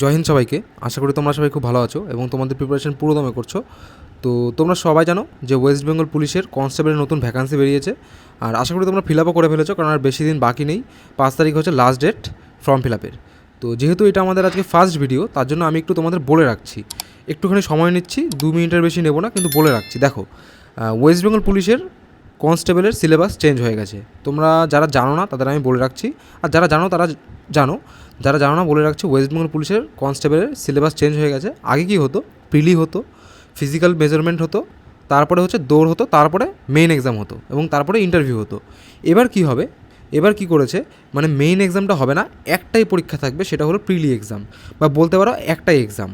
জয় হিন্দ সবাইকে। আশা করি তোমরা সবাই খুব ভালো আছো এবং তোমাদের প্রিপারেশন পুরো দমে করছ। তো তোমরা সবাই জানো যে ওয়েস্ট বেঙ্গল পুলিশের কনস্টেবলের নতুন ভ্যাকান্সি বেরিয়েছে। আর আশা করি তোমরা ফিল আপও করে ফেলেছো, কারণ আর বেশি দিন বাকি নেই। পাঁচ তারিখ হচ্ছে লাস্ট ডেট ফর্ম ফিল আপের তো যেহেতু এটা আমাদের আজকে ফার্স্ট ভিডিও তার জন্য আমি একটু তোমাদের বলে রাখছি। একটুখানি সময় নিচ্ছি, দু মিনিটের বেশি নেব না, কিন্তু বলে রাখছি। দেখো ওয়েস্ট বেঙ্গল পুলিশের কনস্টেবলের সিলেবাস চেঞ্জ হয়ে গেছে। তোমরা যারা জানো না, তাদের আমি বলে রাখছি। আর যারা জানো, তারা জানো যারা জানো না, বলে রাখছি ওয়েস্ট বেঙ্গল পুলিশের কনস্টেবলের সিলেবাস চেঞ্জ হয়ে গেছে। আগে কি হতো? প্রিলি হতো ফিজিক্যাল মেজারমেন্ট হতো, তারপরে হচ্ছে দৌড় হতো, তারপরে মেইন এক্সাম হতো এবং তারপরে ইন্টারভিউ হতো। এবার কি হবে? এবার কি করেছে? মানে মেইন এক্সামটা হবে না, একটাই পরীক্ষা থাকবে, সেটা হলো প্রিলি এক্সাম বা বলতে পারো একটাই এক্সাম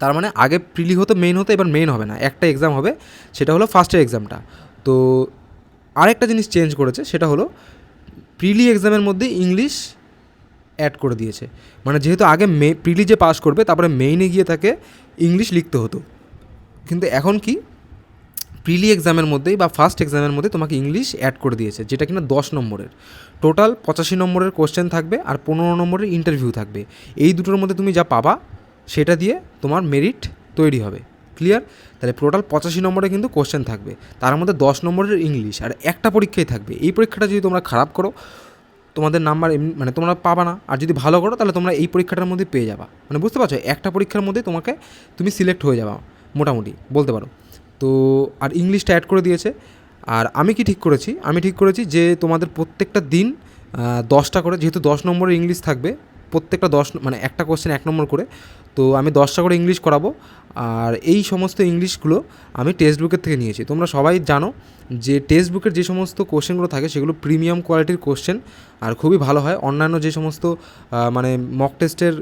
তার মানে আগে প্রিলি হতো মেইন হতো, এবার মেইন হবে না একটা এক্সাম হবে, সেটা হলো ফার্স্টের এক্সামটা তো আরেকটা জিনিস চেঞ্জ করেছে, সেটা হলো প্রিলি এক্সামের মধ্যে ইংলিশ অ্যাড করে দিয়েছে। মানে যেহেতু আগে মে প্রিলি যে পাস করবে, তারপরে মেইনে গিয়ে তাকে ইংলিশ লিখতে হতো। কিন্তু এখন কি? প্রিলি এক্সামের মধ্যেই বা ফার্স্ট এক্সামের মধ্যে তোমাকে ইংলিশ অ্যাড করে দিয়েছে, যেটা কিনা দশ নম্বরের। টোটাল পঁচাশি নম্বরের কোশ্চেন থাকবে আর পনেরো নম্বরের ইন্টারভিউ থাকবে। এই দুটোর মধ্যে তুমি যা পাবা, সেটা দিয়ে তোমার মেরিট তৈরি হবে। ক্লিয়ার তাহলে টোটাল পঁচাশি নম্বরে কিন্তু কোশ্চেন থাকবে। তার মধ্যে দশ নম্বরের ইংলিশ আর একটা পরীক্ষাই থাকবে। এই পরীক্ষাটা যদি তোমরা খারাপ করো তোমাদের নাম্বার মানে তোমরা পাবা না। আর যদি ভালো করো, তাহলে তোমরা এই পরীক্ষাটার মধ্যে পেয়ে যাবা। মানে বুঝতে পারছ? একটা পরীক্ষার মধ্যে তোমাকে তুমি সিলেক্ট হয়ে যাবা, মোটামুটি, বলতে পারো। তো, আর ইংলিশটা অ্যাড করে দিয়েছে। আর আমি কি ঠিক করেছি? আমি ঠিক করেছি যে, তোমাদের প্রত্যেকটা দিন দশটা করে, যেহেতু দশ নম্বরের ইংলিশ থাকবে, প্রত্যেকটা দশ মানে একটা কোশ্চেন এক নম্বর করে, তো আমি দশটা করে ইংলিশ করাবো। আর এই সমস্ত ইংলিশগুলো আমি টেক্সট বুকের থেকে নিয়েছি। তোমরা সবাই জানো যে টেক্সট বুকের যে সমস্ত কোশ্চেনগুলো থাকে, সেগুলো প্রিমিয়াম কোয়ালিটির কোশ্চেন আর খুবই ভালো হয়। অন্যান্য যে সমস্ত মানে মক টেস্টের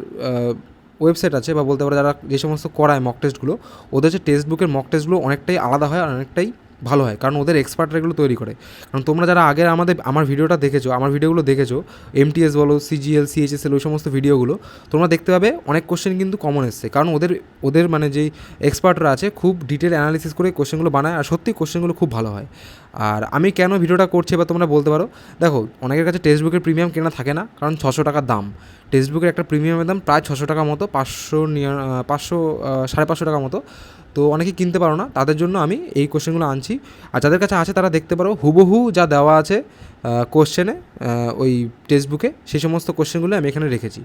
ওয়েবসাইট আছে বা বলতে পারো যারা যে সমস্ত করায় মক টেস্টগুলো ওদের যে টেক্সট বুকের মক টেস্টগুলো অনেকটাই আলাদা হয় আর অনেকটাই ভালো হয়, কারণ ওদের এক্সপার্টরা এগুলো তৈরি করে। কারণ তোমরা যারা আগে আমাদের, আমার ভিডিওটা দেখেছ, আমার ভিডিওগুলো দেখেছ এমটিএস বলো সিজিএল সিএইচএসএল ওই সমস্ত ভিডিওগুলো, তোমরা দেখতে পাবে অনেক কোশ্চেন কিন্তু কমন এসছে। কারণ ওদের ওদের মানে যেই এক্সপার্টরা আছে, খুব ডিটেল অ্যানালিসিস করে কোশ্চেনগুলো বানায়, আর সত্যি কোশ্চেনগুলো খুব ভালো হয়। আর আমি কেন ভিডিওটা করছি বা তোমরা বলতে পারো। দেখো, অনেকের কাছে টেক্সট বুকের প্রিমিয়াম কেনা থাকে না, কারণ ছশো টাকার দাম। টেক্সট বুকের একটা প্রিমিয়ামের দাম প্রায় ছশো টাকা মতো, পাঁচশো পাঁচশো সাড়ে পাঁচশো টাকা মতো। তো অনেকে কিনতে পারো না, তাদের জন্য আমি এই কোশ্চেনগুলো আনছি। আর যাদের কাছে আছে তারা দেখতে পারো, হুবহু যা দেওয়া আছে কোশ্চেনে ওই টেক্সট বুকে সেই সমস্ত কোশ্চেনগুলো আমি এখানে রেখেছি।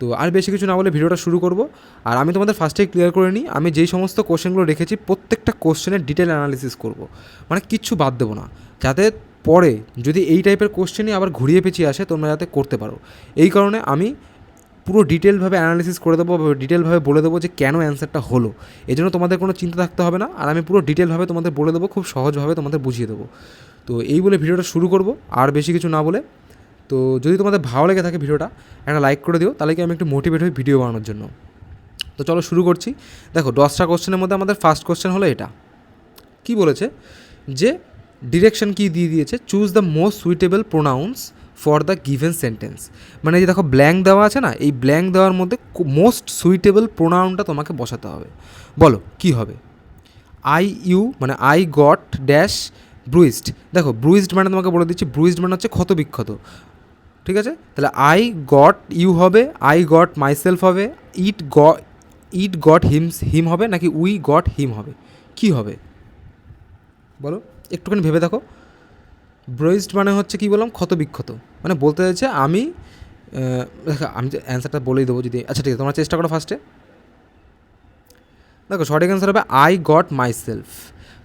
তো আর বেশি কিছু না বলে ভিডিওটা শুরু করব। আর আমি তোমাদের ফার্স্টেই ক্লিয়ার করে নিই, আমি যেই সমস্ত কোশ্চেনগুলো রেখেছি, প্রত্যেকটা কোশ্চেনের ডিটেল অ্যানালিসিস করব। মানে কিচ্ছু বাদ দেবো না। যাতে পরে যদি এই টাইপের কোশ্চেনই আবার ঘুরিয়ে পেঁচিয়ে আসে, তোমরা যাতে করতে পারো। এই কারণে আমি পুরো ডিটেলভাবে অ্যানালিসিস করে দেবো ডিটেলভাবে বলে দেবো যে কেন অ্যান্সারটা হলো। এই জন্য তোমাদের কোনো চিন্তা থাকতে হবে না। আর আমি পুরো ডিটেলভাবে তোমাদের বলে দেবো, খুব সহজভাবে তোমাদের বুঝিয়ে দেবো। তো এই বলে ভিডিওটা শুরু করব। আর বেশি কিছু না বলে তো যদি তোমাদের ভালো লেগে থাকে ভিডিওটা, একটা লাইক করে দিও, তাহলে কি আমি একটু মোটিভেট হই ভিডিও বানানোর জন্য। তো চলো শুরু করছি। দেখো, দশটা কোশ্চেনের মধ্যে আমাদের ফার্স্ট কোশ্চেন হলো এটা। কি বলেছে? যে ডিরেকশন কি দিয়ে দিয়েছে? Choose the most suitable pronounce for the given sentence মানে যে দেখো ব্ল্যাঙ্ক দেওয়া আছে না, এই ব্ল্যাঙ্ক দেওয়ার মধ্যে মোস্ট সুইটেবল প্রোনাউনটা তোমাকে বসাতে হবে। বলো, কি হবে? আই ইউ মানে আই গট ড্যাশ ব্রুইস্ড দেখো ব্রুইস্ড মানে তোমাকে বলে দিচ্ছি ব্রুইস্ড মানে হচ্ছে ক্ষত বিক্ষত ঠিক আছে? তাহলে আই গট ইউ হবে আই গট মাই মাইসেলফ হবে ইট গ ইট গট হিমস হিম হবে নাকি উই গট হিম হবে? কি হবে? বলো, একটুখানি ভেবে দেখো। ব্রয়েজড মানে হচ্ছে কি বললাম? ক্ষত বিক্ষত। মানে বলতে চাইছে আমি দেখো, আমি অ্যান্সারটা বলেই দেবো যদি আচ্ছা ঠিক আছে, তোমরা চেষ্টা করো ফার্স্টে দেখো, সঠিক অ্যান্সার হবে আই গট মাই সেলফ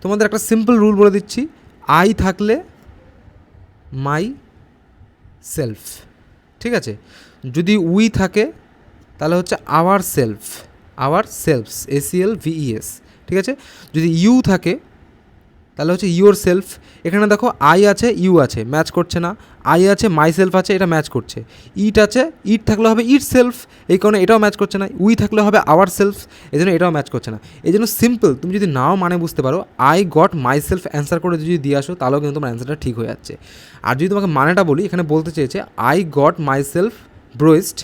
তোমাদের একটা সিম্পল রুল বলে দিচ্ছি। আই থাকলে মাই সেলফ ঠিক আছে? যদি উই থাকে, তাহলে হচ্ছে আওয়ার সেলফ আওয়ার সেলফস এসিএল ভিইএস ঠিক আছে? যদি ইউ থাকে তাহলে হচ্ছে ইউর সেলফ এখানে দেখো আই আছে ইউ আছে ম্যাচ করছে না। আই আছে মাই সেলফ আছে, এটা ম্যাচ করছে। ইট আছে ইট থাকলে হবে ইট সেলফ এই কারণে এটাও ম্যাচ করছে না। উই থাকলে হবে আওয়ার সেলফ এই জন্য এটাও ম্যাচ করছে না। এই জন্য সিম্পল তুমি যদি নাও মানে বুঝতে পারো I got my self answer করে যদি দিয়ে আসো, তাহলেও কিন্তু তোমার অ্যান্সারটা ঠিক হয়ে যাচ্ছে। আর যদি তোমাকে মানেটা বলি, এখানে বলতে চেয়েছে I got my self bruised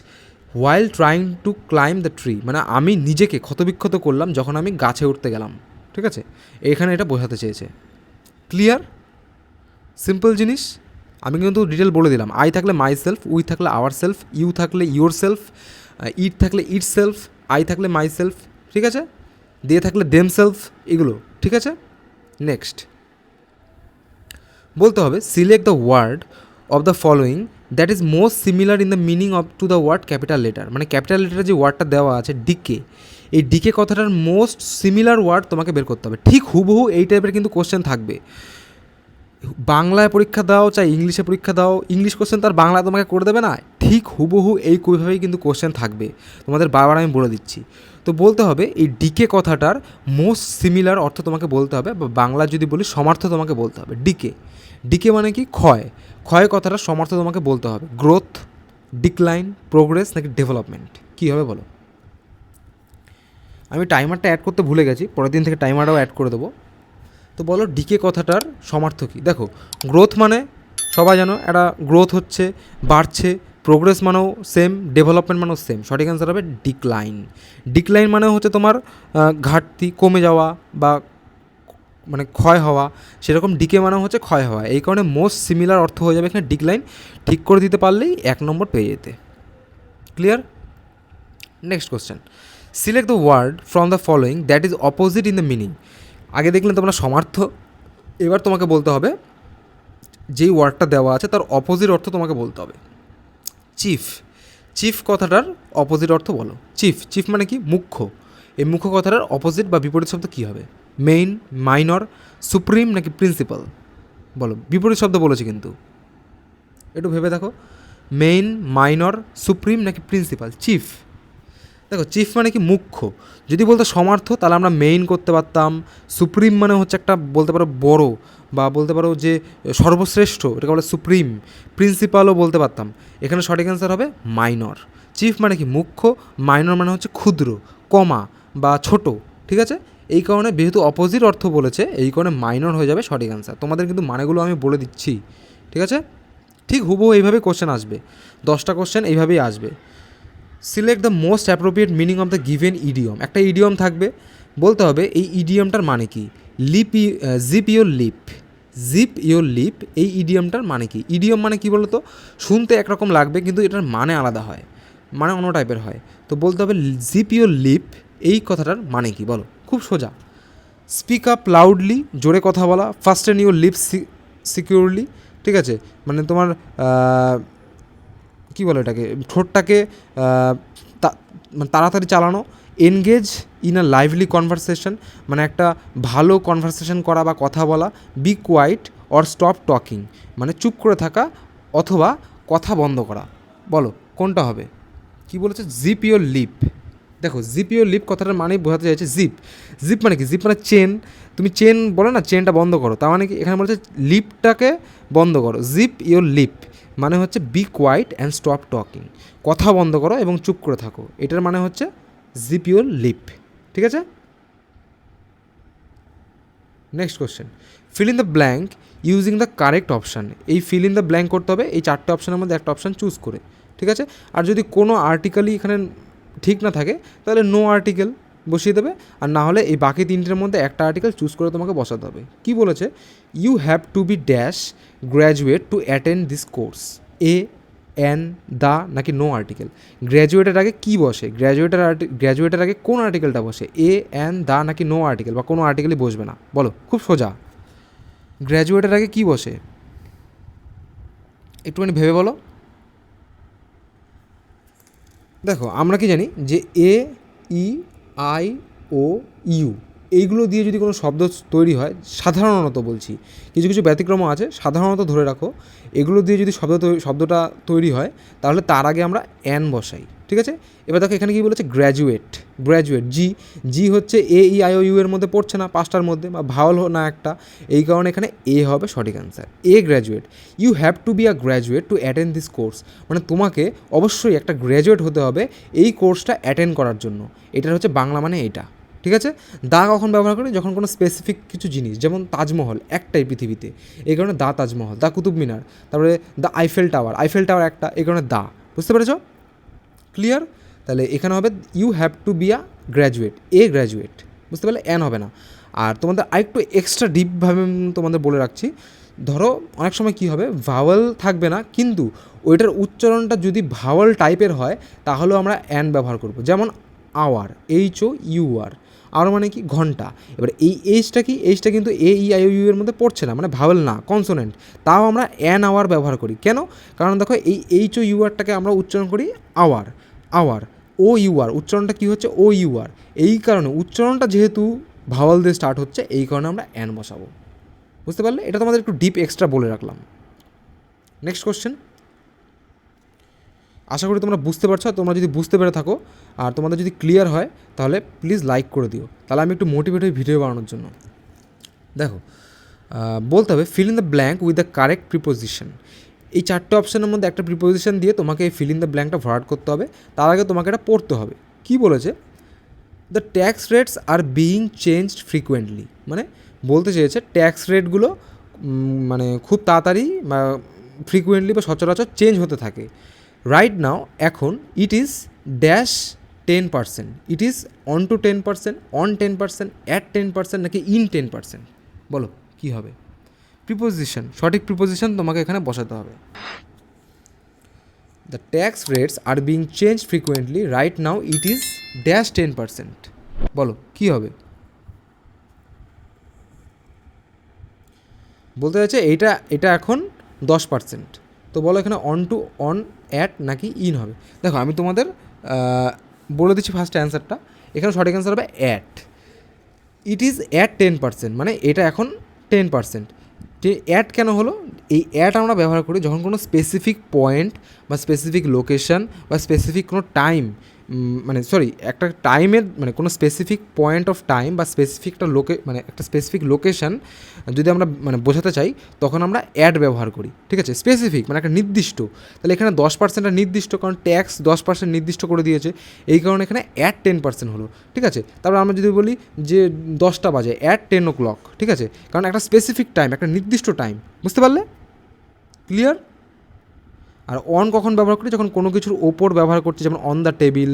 while trying to climb the tree মানে আমি নিজেকে ক্ষতবিক্ষত করলাম যখন আমি গাছে উঠতে গেলাম। ঠিক আছে? এখানে এটা বোঝাতে চেয়েছে। ক্লিয়ার সিম্পল জিনিস। আমি কিন্তু ডিটেল বলে দিলাম। আই থাকলে মাই সেলফ উই থাকলে আওয়ার সেলফ ইউ থাকলে ইউর সেলফ ইট থাকলে ইট সেলফ আই থাকলে মাই সেলফ ঠিক আছে? দিয়ে থাকলে দেম সেলফ এগুলো, ঠিক আছে? নেক্সট বলতে হবে select the word of the following that is most similar in the meaning of to the word capital letter মানে ক্যাপিটাল লেটারে যে ওয়ার্ডটা দেওয়া আছে ডিকে এই ডিকে কথাটার মোস্ট সিমিলার ওয়ার্ড তোমাকে বের করতে হবে। ঠিক হুবহু এই টাইপের কিন্তু কোশ্চেন থাকবে। বাংলায় পরীক্ষা দাও, চাই ইংলিশে পরীক্ষা দাও, ইংলিশ কোশ্চেন তার বাংলা তোমাকে করে দেবে না। ঠিক হুবহু এই কইভাবেই কিন্তু কোশ্চেন থাকবে। তোমাদের বারবার আমি বলে দিচ্ছি। তো বলতে হবে, এই ডিকে কথাটার মোস্ট সিমিলার অর্থ তোমাকে বলতে হবে বা বাংলা যদি বলি, সমার্থ তোমাকে বলতে হবে। ডিকে ডিকে মানে কি? ক্ষয়। ক্ষয় কথাটা সমার্থ তোমাকে বলতে হবে। গ্রোথ ডিক্লাইন প্রোগ্রেস নাকি ডেভেলপমেন্ট কী হবে বলো? আমি টাইমারটা অ্যাড করতে ভুলে গেছি, পরের দিন থেকে টাইমারটাও অ্যাড করে দেবো। তো বলো ডিকে কথাটার সমার্থ কী? দেখো গ্রোথ মানে সবাই জানো, একটা গ্রোথ হচ্ছে, বাড়ছে প্রোগ্রেস মানেও সেম ডেভেলপমেন্ট মানেও সেম সঠিক অ্যান্সার হবে ডিক্লাইন ডিক্লাইন মানে হচ্ছে তোমার ঘাটতি কমে যাওয়া বা মানে ক্ষয় হওয়া। সেরকম ডিকে মানে হচ্ছে ক্ষয় হওয়া। এই কারণে মোস্ট সিমিলার অর্থ হয়ে যাবে এখানে ডিক্লাইন ঠিক করে দিতে পারলেই এক নম্বর পেয়ে যেতে। Clear next question select the word from the following that is opposite in the meaning আগে দেখলেন তোমরা সমার্থ। এবার তোমাকে বলতে হবে, যেই ওয়ার্ডটা দেওয়া আছে তার অপোজিট অর্থ তোমাকে বলতে হবে। চিফ চিফ কথাটার অপোজিট অর্থ বলো। চিফ চিফ মানে কি? মুখ্য। এই মুখ্য কথাটার অপোজিট বা বিপরীত শব্দ কী হবে? মেইন মাইনর সুপ্রিম নাকি প্রিন্সিপাল বলো, বিপরীত শব্দ বলেছি কিন্তু। একটু ভেবে দেখো। মেইন মাইনর সুপ্রিম নাকি প্রিন্সিপাল চিফ দেখো চিফ মানে কি মুখ্য। যদি বলতে সমার্থ, তাহলে আমরা মেইন করতে পারতাম। সুপ্রিম মানে হচ্ছে একটা বলতে পারো বড়, বা বলতে পারো যে সর্বশ্রেষ্ঠ, এটাকে বলে সুপ্রিম প্রিন্সিপালও বলতে পারতাম। এখানে সঠিক অ্যান্সার হবে মাইনর চিফ মানে কি মুখ্য মাইনর মানে হচ্ছে ক্ষুদ্র, কমা, বা ছোট, ঠিক আছে? এই কারণে যেহেতু অপোজিট অর্থ বলেছে, এই কারণে মাইনর হয়ে যাবে সঠিক অ্যান্সার তোমাদের কিন্তু মানেগুলো আমি বলে দিচ্ছি, ঠিক আছে? ঠিক হুবহু এইভাবে কোশ্চেন আসবে। দশটা কোশ্চেন এইভাবেই আসবে। Select the most appropriate meaning of the given idiom একটা ইডিয়ম থাকবে, বলতে হবে এই ইডিয়মটার মানে কি? Lip zip your lip zip your lip এই ইডিয়মটার মানে কি? ইডিয়ম মানে কি বলতো? শুনতে একরকম লাগবে, কিন্তু এটার মানে আলাদা হয়। মানে অন্য টাইপের হয়। তো বলতে হবে জিপ ইয়োর লিপ এই কথাটার মানে কি? বলো, খুব সোজা। স্পিক আপ লাউডলি জোরে কথা বলা। Fasten your lip securely ঠিক আছে? মানে তোমার কী বলে এটাকে ঠোঁটটাকে মানে তাড়াতাড়ি চালানো engage in a lively conversation মানে একটা ভালো কনভারসেশন করা বা কথা বলা be quiet or stop talking মানে চুপ করে থাকা অথবা কথা বন্ধ করা। বলো, কোনটা হবে? কি বলেছে? জিপ ইয়োর লিপ দেখো জিপ ইয়োর লিপ কথাটার মানেই বোঝাতে চাইছে জিপ জিপ মানে কি? জিপ মানে চেন তুমি চেন বলো না চেনটা বন্ধ করো। তার মানে কি? এখানে বলেছে লিপটাকে বন্ধ করো। জিপ ইয়োর লিপ মানে হচ্ছে be quiet and stop talking কথা বন্ধ করো এবং চুপ করে থাকো। এটার মানে হচ্ছে জিপ ইয়োর লিপ ঠিক আছে? Next question fill in the blank using the correct option এই ফিল ইন দ্য ব্ল্যাঙ্ক করতে হবে, এই চারটে অপশানের মধ্যে একটা অপশান চুজ করে, ঠিক আছে? আর যদি কোনো আর্টিকেলই এখানে ঠিক না থাকে, তাহলে নো আর্টিকেল বসিয়ে দেবে, আর না হলে এই বাকি তিনটের মধ্যে একটা আর্টিকেল চুজ করে তোমাকে বসাতে হবে। কি বলেছে? You have to be dash graduate to attend this course a an the নাকি নো আর্টিকেল গ্র্যাজুয়েটের আগে কি বসে? গ্র্যাজুয়েটের গ্র্যাজুয়েটের আগে কোন আর্টিকেলটা বসে? এ এন দা নাকি নো আর্টিকেল বা কোনো আর্টিকেলই বসবে না। বলো, খুব সোজা। গ্র্যাজুয়েটের আগে কি বসে? একটুখানি ভেবে বলো। দেখো, আমরা কি জানি যে এ ই আই ও ইউ এইগুলো দিয়ে যদি কোনো শব্দ তৈরি হয়, সাধারণত বলছি, কিছু কিছু ব্যতিক্রম আছে, সাধারণত ধরে রাখো, এগুলো দিয়ে যদি শব্দ শব্দটা তৈরি হয়, তাহলে তার আগে আমরা অ্যান বসাই, ঠিক আছে? এবার দেখো এখানে কী বলেছে? গ্র্যাজুয়েট গ্র্যাজুয়েট জি জি হচ্ছে এ ই আই ও ইউ এর মধ্যে পড়ছে না, পাঁচটার মধ্যে, বা ভাওয়াল না একটা, এই কারণে এখানে এ হবে সঠিক answer a graduate you have to be a graduate to attend this course মানে তোমাকে অবশ্যই একটা গ্র্যাজুয়েট হতে হবে এই কোর্সটা অ্যাটেন্ড করার জন্য, এটার হচ্ছে বাংলা মানে এটা। ঠিক আছে? দা কখন ব্যবহার করি? যখন কোনো স্পেসিফিক কিছু জিনিস, যেমন তাজমহল, একটাই পৃথিবীতে। এই কারণে দা তাজমহল, দা কুতুব মিনার, তারপরে the Eiffel Tower Eiffel Tower একটা, এই কারণে দা। বুঝতে পেরেছ? ক্লিয়ার তাহলে এখানে হবে you have to be a graduate a graduate বুঝতে পারলে অ্যান হবে না। আর তোমাদের আরেকটু এক্সট্রা ডিপভাবে তোমাদের বলে রাখছি। ধরো, অনেক সময় কী হবে ভাওয়াল থাকবে না, কিন্তু ওইটার উচ্চারণটা যদি ভাওয়াল টাইপের হয়, তাহলেও আমরা অ্যান ব্যবহার করব। যেমন hour H O U R আর মানে কি ঘণ্টা। এবার এই এইচটা কি? এইচটা কিন্তু এ ই আই ইউ এর মধ্যে পড়ছে না মানে ভাওয়াল না কনসোনেন্ট তাও আমরা অ্যান আওয়ার ব্যবহার করি। কেন? কারণ দেখো এই এইচ ও ইউআরটাকে আমরা উচ্চারণ করি আওয়ার আওয়ার ও ইউআর উচ্চারণটা কী হচ্ছে? ও ইউ আর এই কারণে উচ্চারণটা যেহেতু ভাওয়াল দিয়ে স্টার্ট হচ্ছে, এই কারণে আমরা অ্যান বসাবো। বুঝতে পারলে? এটা তোমাদের একটু ডিপ এক্সট্রা বলে রাখলাম। নেক্সট কোশ্চেন আশা করি তোমরা বুঝতে পারছ তোমরা যদি বুঝতে পেরে থাকো, আর তোমাদের যদি ক্লিয়ার হয়, তাহলে প্লিজ লাইক করে দিও। তাহলে আমি একটু মোটিভেট হই ভিডিও বানানোর জন্য। দেখো বলতে হবে fill in the blank with the correct preposition এই চারটে অপশনের মধ্যে একটা প্রিপোজিশন দিয়ে তোমাকে এই ফিল ইন দ্য ব্ল্যাঙ্কটা ভরাট করতে হবে। তার আগে তোমাকে এটা পড়তে হবে। কি বলেছে? The tax rates are being changed frequently মানে বলতে চেয়েছে ট্যাক্স রেটগুলো মানে খুব তাড়াতাড়ি, বা ফ্রিকুয়েন্টলি বা সচরাচর চেঞ্জ হতে থাকে। রাইট নাও এখন it is dash ten percent it is on to ten percent on ten percent at ten percent নাকি ইন টেন পার্সেন্ট বলো, কী হবে? প্রিপোজিশন সঠিক প্রিপোজিশন তোমাকে এখানে বসাতে হবে। The tax rates are being change frequently right now it is dash ten percent বলো, কী হবে? বলতে চাইছে এইটা এটা এখন দশ পার্সেন্ট তো বলো এখানে অন টু অন অ্যাট নাকি ইন হবে? দেখো, আমি তোমাদের বলে দিচ্ছি ফার্স্ট অ্যান্সারটা এখানে সঠিক অ্যান্সার হবে at it is at ten percent মানে এটা এখন টেন পার্সেন্ট অ্যাট কেন হলো? এই অ্যাট আমরা ব্যবহার করি যখন কোনো স্পেসিফিক পয়েন্ট বা স্পেসিফিক লোকেশন বা স্পেসিফিক কোনো টাইম মানে সরি একটা টাইমের মানে কোনো স্পেসিফিক পয়েন্ট অফ টাইম বা স্পেসিফিক একটা লোকে মানে একটা স্পেসিফিক লোকেশন যদি আমরা মানে বোঝাতে চাই, তখন আমরা অ্যাড ব্যবহার করি, ঠিক আছে? স্পেসিফিক মানে একটা নির্দিষ্ট। তাহলে এখানে দশ পার্সেন্টটা নির্দিষ্ট, কারণ ট্যাক্স দশ পার্সেন্ট নির্দিষ্ট করে দিয়েছে। এই কারণে এখানে অ্যাড টেন পার্সেন্ট হলো, ঠিক আছে? তারপর আমরা যদি বলি যে দশটা বাজে অ্যাট টেন ও ক্লক ঠিক আছে? কারণ একটা স্পেসিফিক টাইম একটা নির্দিষ্ট টাইম বুঝতে পারলে? ক্লিয়ার আর অন কখন ব্যবহার করি? যখন কোনো কিছুর ওপর ব্যবহার করছি, যেমন অন দ্য টেবিল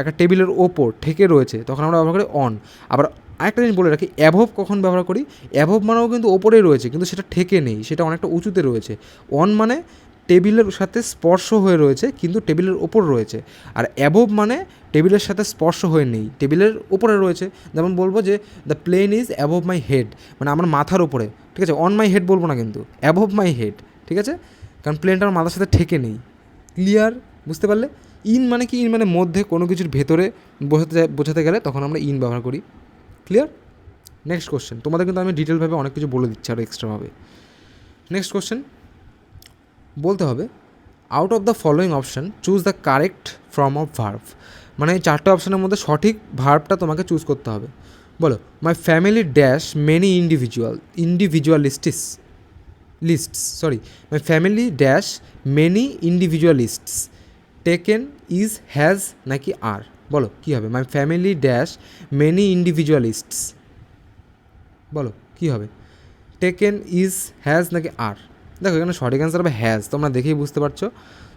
একটা টেবিলের ওপর ঠেকে রয়েছে, তখন আমরা ব্যবহার করি অন আবার আরেকটা জিনিস বলে রাখি অ্যাভব কখন ব্যবহার করি? অ্যাভব মানেও কিন্তু ওপরেই রয়েছে, কিন্তু সেটা ঠেকে নেই, সেটা অনেকটা উঁচুতে রয়েছে। অন মানে টেবিলের সাথে স্পর্শ হয়ে রয়েছে, কিন্তু টেবিলের ওপর রয়েছে। আর অ্যাভব মানে টেবিলের সাথে স্পর্শ হয়ে নেই, টেবিলের ওপরে রয়েছে। যেমন বলব যে the plane is above my head মানে আমার মাথার ওপরে, ঠিক আছে? অন মাই হেড বলব না কিন্তু অ্যাভব মাই হেড ঠিক আছে? কারণ প্লেনটা আমার মাথার সাথে ঠেকে নেই। ক্লিয়ার বুঝতে পারলে? ইন মানে কি? ইন মানে মধ্যে কোনো কিছুর ভেতরে বোঝাতে বোঝাতে গেলে তখন আমরা ইন ব্যবহার করি। ক্লিয়ার নেক্সট কোশ্চেন তোমাদের কিন্তু আমি ডিটেলভাবে অনেক কিছু বলে দিচ্ছি আরও এক্সট্রাভাবে নেক্সট কোশ্চেন বলতে হবে out of the following option choose the correct form of verb মানে এই চারটে অপশানের মধ্যে সঠিক ভার্বটা তোমাকে চুজ করতে হবে। বলো my family dash many individual individualists lists sorry my family dash many individualists taken is has নাকি আর বলো, কী হবে? My family dash many individualists বলো, কী হবে? টেকেন ইজ হ্যাজ নাকি আর দেখো, এখানে সঠিক অ্যান্সার হবে হ্যাজ তোমরা দেখেই বুঝতে পারছ।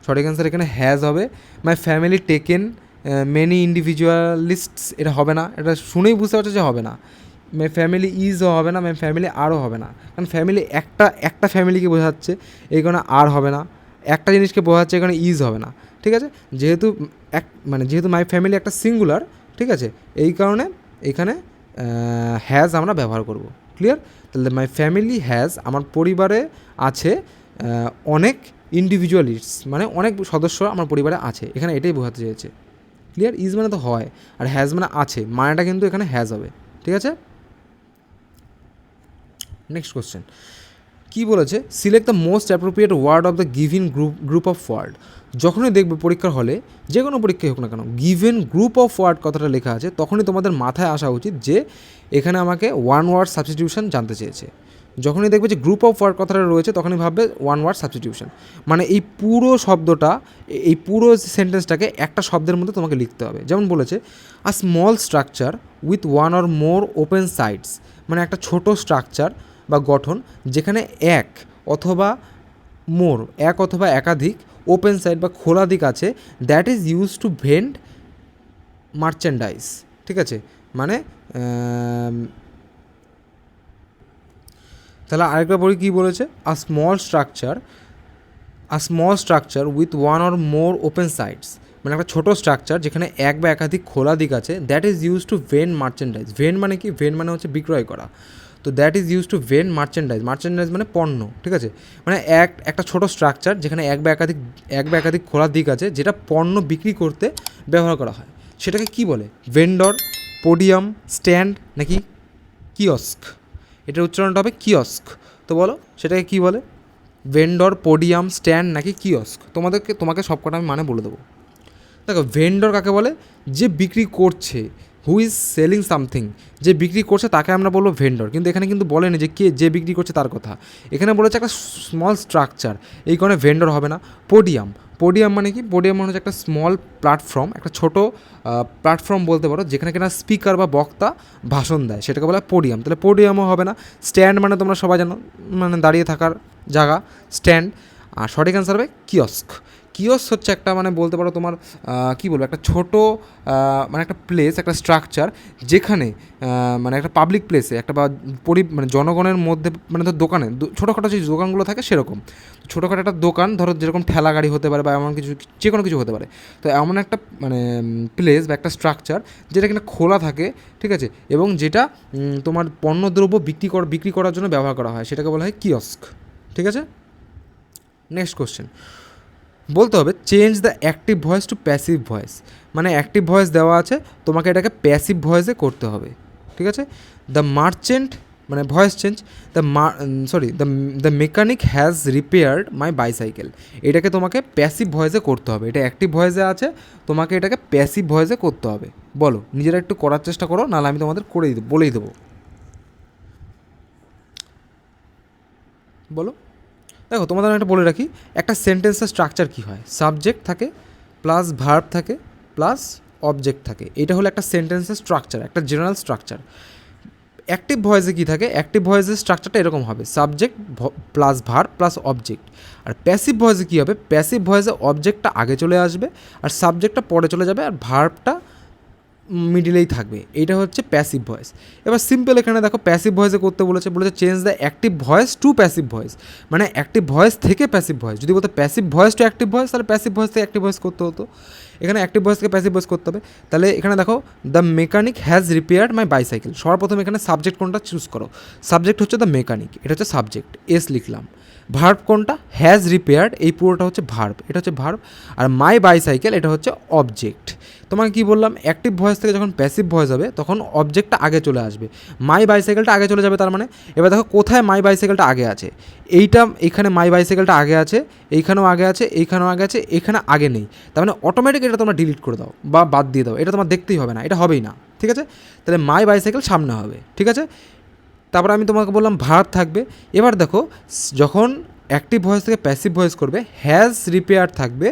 সঠিক অ্যান্সার এখানে হ্যাজ হবে। My family taken many individualists এটা হবে না। এটা শুনেই বুঝতে পারছ যে হবে না। মাই ফ্যামিলি ইজও হবে না মাই ফ্যামিলি আরও হবে না। কারণ ফ্যামিলি একটা একটা ফ্যামিলিকে বোঝাচ্ছে, এই কারণে আর হবে না। একটা জিনিসকে বোঝাচ্ছে এখানে ইজ হবে না। ঠিক আছে? যেহেতু এক মানে যেহেতু মাই ফ্যামিলি একটা সিঙ্গুলার ঠিক আছে? এই কারণে এখানে হ্যাজ আমরা ব্যবহার করব। ক্লিয়ার তাহলে মাই ফ্যামিলি হ্যাজ আমার পরিবারে আছে অনেক ইন্ডিভিজুয়ালিস্ট মানে অনেক সদস্য আমার পরিবারে আছে। এখানে এটাই বোঝাতে চেয়েছে। ক্লিয়ার ইজ মানে তো হয়, আর হ্যাজ মানে আছে। মানেটা কিন্তু এখানে হ্যাজ হবে। ঠিক আছে? নেক্সট কোশ্চেন কী বলেছে? Select the most appropriate word of the given group group of word যখনই দেখবে পরীক্ষার হলে, যে কোনো পরীক্ষায় হোক না কেন গিভেন গ্রুপ অফ ওয়ার্ড কথাটা লেখা আছে, তখনই তোমাদের মাথায় আসা উচিত যে এখানে আমাকে ওয়ান ওয়ার্ড সাবস্টিটিউশন জানতে চেয়েছে। যখনই দেখবে যে গ্রুপ অফ ওয়ার্ড কথাটা রয়েছে, তখনই ভাববে ওয়ান ওয়ার্ড সাবস্টিটিউশন মানে এই পুরো শব্দটা, এই পুরো সেন্টেন্সটাকে একটা শব্দের মধ্যে তোমাকে লিখতে হবে। যেমন বলেছে a small structure with one or more open sides মানে একটা ছোট স্ট্রাকচার বা গঠন যেখানে এক অথবা মোর, এক অথবা একাধিক ওপেন সাইড বা খোলা দিক আছে that is use to vend merchandise ঠিক আছে? মানে তাহলে আরেকবার পড়ি কী বলেছে? A small structure a small structure with one or more open sides মানে একটা ছোটো স্ট্রাকচার যেখানে এক বা একাধিক খোলা দিক আছে that is use to vend merchandise vend মানে কি? ভেন মানে হচ্ছে বিক্রয় করা। তো that is use to vend merchandise merchandise মানে পণ্য, ঠিক আছে? মানে এক, একটা ছোটো স্ট্রাকচার যেখানে এক বা একাধিক, এক বা একাধিক খোলা দিক আছে যেটা পণ্য বিক্রি করতে ব্যবহার করা হয়। সেটাকে কি বলে? ভেন্ডর পোডিয়াম স্ট্যান্ড নাকি কিয়স্ক এটার উচ্চারণটা হবে কিয়স্ক তো বলো, সেটাকে কি বলে? ভেন্ডর পোডিয়াম স্ট্যান্ড নাকি কিয়স্ক তোমাদেরকে, তোমাকে সবকটা আমি মানে বলে দেবো। দেখো ভেন্ডর কাকে বলে? যে বিক্রি করছে হু ইজ সেলিং সামথিং যে বিক্রি করছে তাকে আমরা বলব ভেন্ডর কিন্তু এখানে কিন্তু বলেনি যে কে, যে বিক্রি করছে তার কথা। এখানে বলেছে একটা স্মল স্ট্রাকচার এই কারণে ভেন্ডর হবে না। পোডিয়াম পোডিয়াম মানে কি? পোডিয়াম মানে হচ্ছে একটা স্মল প্ল্যাটফর্ম একটা ছোট প্ল্যাটফর্ম বলতে পারো, যেখানে কিনা স্পিকার বা বক্তা ভাষণ দেয়। সেটাকে বলা পোডিয়াম তাহলে পোডিয়ামও হবে না। স্ট্যান্ড মানে তোমরা সবাই জানো মানে দাঁড়িয়ে থাকার জায়গা। স্ট্যান্ড আর সঠিক অ্যান্সার হবে কিয়স্ক কিয়স হচ্ছে একটা মানে বলতে পারো তোমার কী বলব, একটা ছোট মানে একটা প্লেস একটা স্ট্রাকচার যেখানে মানে একটা পাবলিক প্লেসে একটা বা পরি মানে জনগণের মধ্যে মানে ধর দোকানে ছোটোখাটো যে দোকানগুলো থাকে সেরকম। ছোটোখাটো একটা দোকান, ধরো যেরকম ঠেলা গাড়ি হতে পারে বা এমন কিছু যে কোনো কিছু হতে পারে। তো এমন একটা মানে প্লেস বা একটা স্ট্রাকচার যেটা কিনা খোলা থাকে, ঠিক আছে? এবং যেটা তোমার পণ্যদ্রব্য বিক্রি কর, বিক্রি করার জন্য ব্যবহার করা হয়। সেটাকে বলা হয় কিয়স্ক ঠিক আছে? নেক্সট কোশ্চেন বলতে হবে change the active voice to passive voice মানে অ্যাক্টিভ ভয়েস দেওয়া আছে, তোমাকে এটাকে প্যাসিভ ভয়েসে করতে হবে, ঠিক আছে? দ্য মার্চেন্ট মানে ভয়েস চেঞ্জ দ্য মা sorry the the mechanic has repaired my bicycle এটাকে তোমাকে প্যাসিভ ভয়েসে করতে হবে, এটা অ্যাক্টিভ ভয়েসে আছে, তোমাকে এটাকে প্যাসিভ ভয়েসে করতে হবে। বলো, নিজেরা একটু করার চেষ্টা করো, নাহলে আমি তোমাদের করেই দেবো, বলেই দেবো। বলো। দেখো, তোমাদের আমি একটা বলে রাখি, একটা সেন্টেন্সের স্ট্রাকচার কী হয়? সাবজেক্ট থাকে প্লাস ভার্ব থাকে প্লাস অবজেক্ট থাকে। এটা হলো একটা সেন্টেন্সের স্ট্রাকচার একটা জেনারেল স্ট্রাকচার অ্যাক্টিভ ভয়েসে কী থাকে? অ্যাক্টিভ ভয়েসের স্ট্রাকচারটা এরকম হবে subject plus verb plus object আর প্যাসিভ ভয়েসে কী হবে? প্যাসিভ ভয়েসে অবজেক্টটা আগে চলে আসবে, আর সাবজেক্টটা পরে চলে যাবে, আর ভার্বটা মিডিলেই থাকবে। এটা হচ্ছে প্যাসিভ ভয়েস এবার সিম্পল এখানে দেখো প্যাসিভ ভয়েসে করতে বলেছে বলেছে change the active voice to passive voice মানে অ্যাক্টিভ ভয়েস থেকে প্যাসিভ ভয়েস যদি বলতো passive voice to active voice তাহলে প্যাসিভ ভয়েস থেকে অ্যাক্টিভ ভয়েস করতে হতো। এখানে অ্যাক্টিভ ভয়েস থেকে প্যাসিভ ভয়েস করতে হবে। তাহলে এখানে দেখো the mechanic has repaired my bicycle সর্বপ্রথম এখানে সাবজেক্ট কোনটা চুজ করো। সাবজেক্ট হচ্ছে দ্য মেকানিক এটা হচ্ছে সাবজেক্ট এস লিখলাম। ভার্ব কোনটা? হ্যাজ রিপেয়ার্ড এই পুরোটা হচ্ছে ভার্ব এটা হচ্ছে ভার্ব আর মাই বাইসাইকেল এটা হচ্ছে অবজেক্ট তোমাকে কি বললাম? অ্যাক্টিভ ভয়েস থেকে যখন প্যাসিভ ভয়েস হবে, তখন অবজেক্টটা আগে চলে আসবে। মাই বাইসাইকেলটা আগে চলে যাবে তার মানে? এবার দেখো কোথায় মাই বাইসাইকেলটা আগে আছে? এইটা এখানে মাই বাইসাইকেলটা আগে আছে, এইখানেও আগে আছে, এইখানেও আগে আছে, এখানে আগে নেই। তার মানে অটোমেটিক এটা তোমরা ডিলিট করে দাও বা বাদ দিয়ে দাও। এটা তোমার দেখতেই হবে না, এটা হবেই না। ঠিক আছে? তাহলে মাই বাইসাইকেল সামনে হবে। ঠিক আছে? তারপর আমি তোমাকে বললাম ভার্ব থাকবে। এবার দেখো, যখন অ্যাক্টিভ ভয়েস থেকে প্যাসিভ ভয়েস করবে হ্যাজ রিপেয়ার থাকবে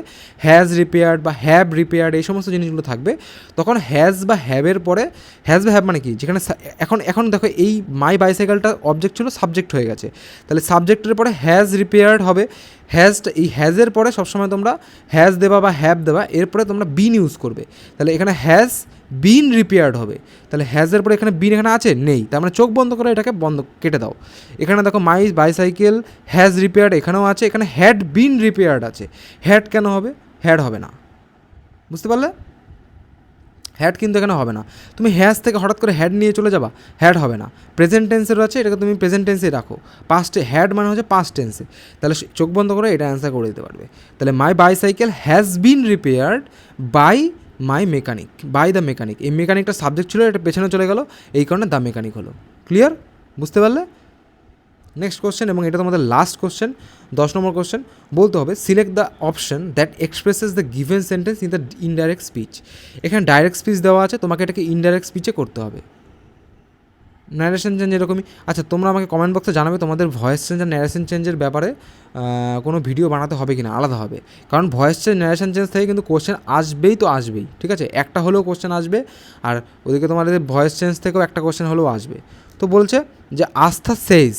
হ্যাজ রিপেয়ার বা হ্যাব রিপেয়ার এই সমস্ত জিনিসগুলো থাকবে, তখন হ্যাজ বা হ্যাবের পরে হ্যাজ বা হ্যাব মানে কি? যেখানে এখন এখন দেখো এই মাই বাইসাইকেলটা অবজেক্ট ছিল সাবজেক্ট হয়ে গেছে। তাহলে সাবজেক্টের পরে হ্যাজ রিপেয়ার্ড হবে হ্যাজটা এই হ্যাজের পরে সবসময় তোমরা হ্যাজ দেবা বা হ্যাভ দেবা, এরপরে তোমরা বিন ইউজ করবে। তাহলে এখানে হ্যাজ বিন রিপেয়ার্ড হবে। তাহলে হ্যাজের পরে এখানে বিন এখানে আছে? নেই। তার মানে চোখ বন্ধ করে এটাকে বন্ধ, কেটে দাও। এখানে দেখো মাই বাইসাইকেল হ্যাজ রিপেয়ার্ড এখানেও আছে। এখানে হ্যাড বিন রিপেয়ার্ড আছে। হ্যাড কেন হবে? হ্যাড হবে না। বুঝতে পারলে? হ্যাড কিন্তু এখানে হবে না। তুমি হ্যাজ থেকে হঠাৎ করে হ্যাড নিয়ে চলে যাবা হ্যাড হবে না। প্রেজেন্ট টেন্সের আছে এটাকে তুমি প্রেজেন্ট টেন্সে রাখো। পাস্টে হ্যাড মানে হচ্ছে পাস্ট টেন্সে তাহলে চোখ বন্ধ করে এটা অ্যান্সার করে দিতে পারবে। তাহলে my bicycle has been repaired by my mechanic by the mechanic এই মেকানিকটা সাবজেক্ট ছিল, এটা পেছনে চলে গেল, এই কারণে দ্য মেকানিক হলো। ক্লিয়ার বুঝতে পারলে? নেক্সট কোশ্চেন এবং এটা তোমাদের লাস্ট কোশ্চেন দশ নম্বর কোশ্চেন বলতে হবে select the option that expresses the given sentence in the indirect speech এখানে ডাইরেক্ট স্পিচ দেওয়া আছে, তোমাকে এটাকে ইনডাইরেক্ট স্পিচে করতে হবে। ন্যারেশন চেঞ্জ এরকমই। আচ্ছা তোমরা আমাকে কমেন্ট বক্সে জানাবে তোমাদের ভয়েস চেঞ্জ আর ন্যারেশন চেঞ্জের ব্যাপারে কোনো ভিডিও বানাতে হবে কি না আলাদা হবে। কারণ ভয়েস চেঞ্জ ন্যারেশন চেঞ্জ থেকে কিন্তু কোশ্চেন আসবেই তো আসবেই, ঠিক আছে? একটা হলেও কোশ্চেন আসবে, আর ওদিকে তোমাদের ভয়েস চেঞ্জ থেকেও একটা কোশ্চেন হলেও আসবে। তো বলছে যে, Astha says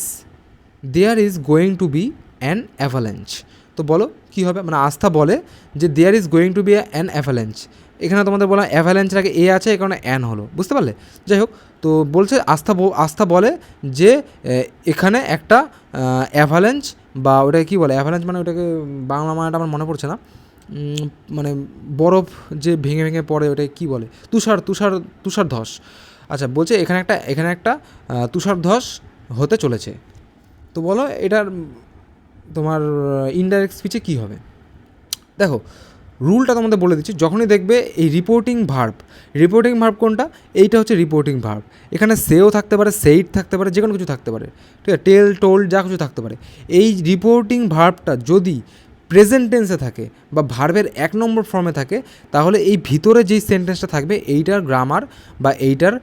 there is going to be an avalanche তো বলো, কী হবে? মানে আস্থা বলে যে there is going to be an avalanche এখানে তোমাদের অ্যাভালেন্সের আগে এ আছে এই কারণে অ্যান হলো। বুঝতে পারলে? যাই হোক, তো বলছে আস্থা আস্থা বলে যে এখানে একটা অ্যাভালেন্স বা ওটাকে কী বলে? অ্যাভালেন্স মানে ওটাকে বাংলা মানেটা আমার মনে পড়ছে না। মানে বরফ যে ভেঙে ভেঙে পড়ে, ওটাকে কী বলে? তুষার তুষার তুষার ধস আচ্ছা বলছে এখানে একটা এখানে একটা তুষার ধস হতে চলেছে। তো বলো, এটার তোমার ইনডাইরেক্ট স্পিচে কী হবে? দেখো রুলটা তোমাদের বলে দিচ্ছি, যখনই দেখবে এই রিপোর্টিং ভার্ব রিপোর্টিং ভার্ব কোনটা? এইটা হচ্ছে রিপোর্টিং ভার্ব এখানে সেও থাকতে পারে সেইট থাকতে পারে যে কোনো কিছু থাকতে পারে। ঠিক আছে? টেল টোল যা কিছু থাকতে পারে। এই রিপোর্টিং ভার্বটা যদি প্রেজেন্ট টেন্সে থাকে বা ভার্বের এক নম্বর ফর্মে থাকে, তাহলে এই ভিতরে যেই সেন্টেন্সটা থাকবে, এইটার গ্রামার বা এইটার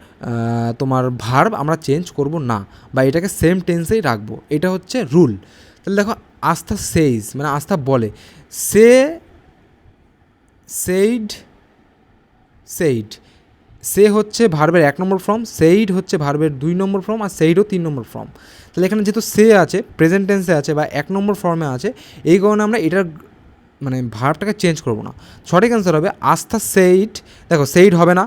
তোমার ভার্ব আমরা চেঞ্জ করব না বা এটাকে সেম টেন্সেই রাখব। এটা হচ্ছে রুল তাহলে দেখো, আস্থা সেইজ মানে আস্থা বলে। সে সেইড সেইড সে হচ্ছে ভার্বের এক নম্বর ফর্ম, সেইড হচ্ছে ভার্বের দুই নম্বর ফর্ম আর সেইডও তিন নম্বর ফর্ম। তাহলে এখানে যেহেতু সে আছে প্রেজেন্ট টেন্সে আছে বা এক নম্বর ফর্মে আছে, এই কারণে আমরা এটার মানে ভার্বটাকে চেঞ্জ করব না। সঠিক অ্যান্সার হবে আস্থা সেইড। দেখো, সেইড হবে না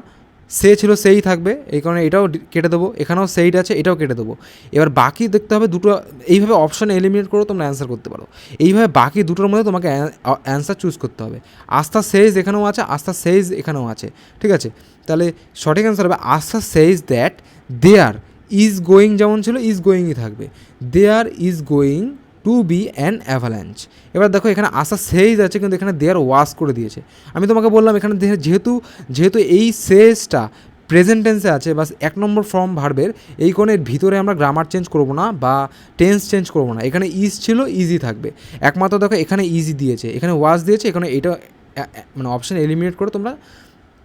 সে ছিল সেই থাকবে, এই কারণে এটাও কেটে দেবো, এখানেও সেইট আছে, এটাও কেটে দেবো। এবার বাকি দেখতে হবে দুটো, এইভাবে অপশান এলিমিনেট করেও তোমরা অ্যান্সার করতে পারো। এইভাবে বাকি দুটোর মধ্যে তোমাকে অ্যান্সার চুজ করতে হবে। আস্থা সেইজ এখানেও আছে, আস্থা সেইজ এখানেও আছে, ঠিক আছে? তাহলে সঠিক অ্যান্সার হবে, Astha says that there is going যেমন ছিল ইজ গোয়িংই থাকবে। There is going to be an avalanche এবার দেখো এখানে আসা সেইজ আছে, কিন্তু এখানে দেয়ার ওয়াশ করে দিয়েছে। আমি তোমাকে বললাম এখানে যেহেতু যেহেতু এই সেজটা প্রেজেন্ট টেন্সে আছে বা এক নম্বর ফর্ম ভার্বের এই কোণের ভিতরে আমরা গ্রামার চেঞ্জ করব না বা টেন্স চেঞ্জ করব না। এখানে ইজ ছিল ইজি থাকবে। একমাত্র দেখো এখানে ইজি দিয়েছে, এখানে ওয়াশ দিয়েছে, এখানে এটা মানে অপশান এলিমিনেট করে তোমরা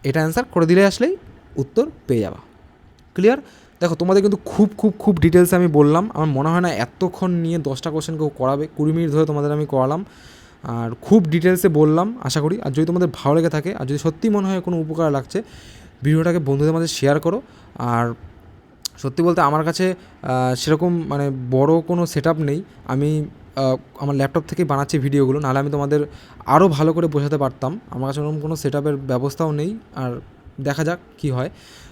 এটা অ্যান্সার করে দিলে আসলেই উত্তর পেয়ে যাবা। ক্লিয়ার দেখো, তোমাদের কিন্তু খুব খুব খুব ডিটেলসে আমি বললাম। আমার মনে হয় না এতক্ষণ নিয়ে দশটা কোশ্চেন কেউ করাবে। কুড়ি মিনিট ধরে তোমাদের আমি করালাম। আর খুব ডিটেলসে বললাম, আশা করি। আর যদি তোমাদের ভালো লেগে থাকে, আর যদি সত্যি মনে হয় কোনো উপকার লাগছে, ভিডিওটাকে বন্ধুদের মাঝে শেয়ার করো। আর সত্যি বলতে আমার কাছে সেরকম মানে বড় কোনো সেট নেই। আমি আমার ল্যাপটপ থেকেই বানাচ্ছি ভিডিওগুলো। নাহলে আমি তোমাদের আরও ভালো করে বোঝাতে পারতাম। আমার কাছে ওরকম কোনো সেট ব্যবস্থাও নেই। আর দেখা যাক কী হয়।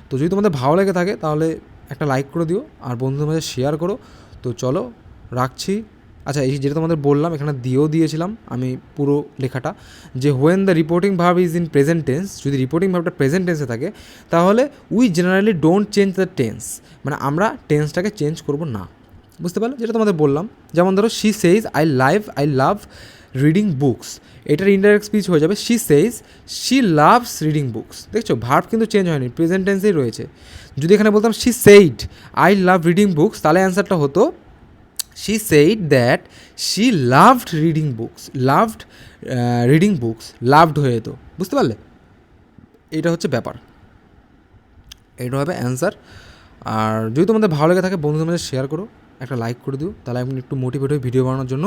তো যদি তোমাদের ভালো লেগে থাকে, তাহলে একটা লাইক করে দিও আর বন্ধুদের মাঝে শেয়ার করো। তো চলো, রাখছি। আচ্ছা এই যেটা তোমাদের বললাম, এখানে দিয়েও দিয়েছিলাম আমি পুরো লেখাটা, যে when the reporting verb is in present tense যদি রিপোর্টিং ভাবটা প্রেজেন্ট টেন্সে থাকে, তাহলে we generally don't change the tense মানে আমরা টেন্সটাকে চেঞ্জ করব না। বুঝতে পারলে? যেটা তোমাদের বললাম। যেমন ধরো she says I live I love reading books এটার ইনডাইরেক্ট স্পিচ হয়ে যাবে she says she loves reading books দেখছ? ভার্ব কিন্তু চেঞ্জ হয়নি প্রেজেন্ট টেন্সেই রয়েছে। যদি এখানে বলতাম she said I love reading books তাহলে অ্যান্সারটা হতো she said that she loved reading books loved reading books loved হয়ে যেত। বুঝতে পারলে? এটা হচ্ছে ব্যাপার। এটা হবে অ্যান্সার আর যদি তোমাদের ভালো লেগে থাকে, বন্ধুদের মধ্যে শেয়ার করো, একটা লাইক করে দিও, তাহলে আমি একটু মোটিভেট হই ভিডিও বানানোর জন্য।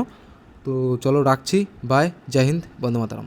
তো চলো রাখছি। বাই জয় হিন্দ বন্দে মাতারাম।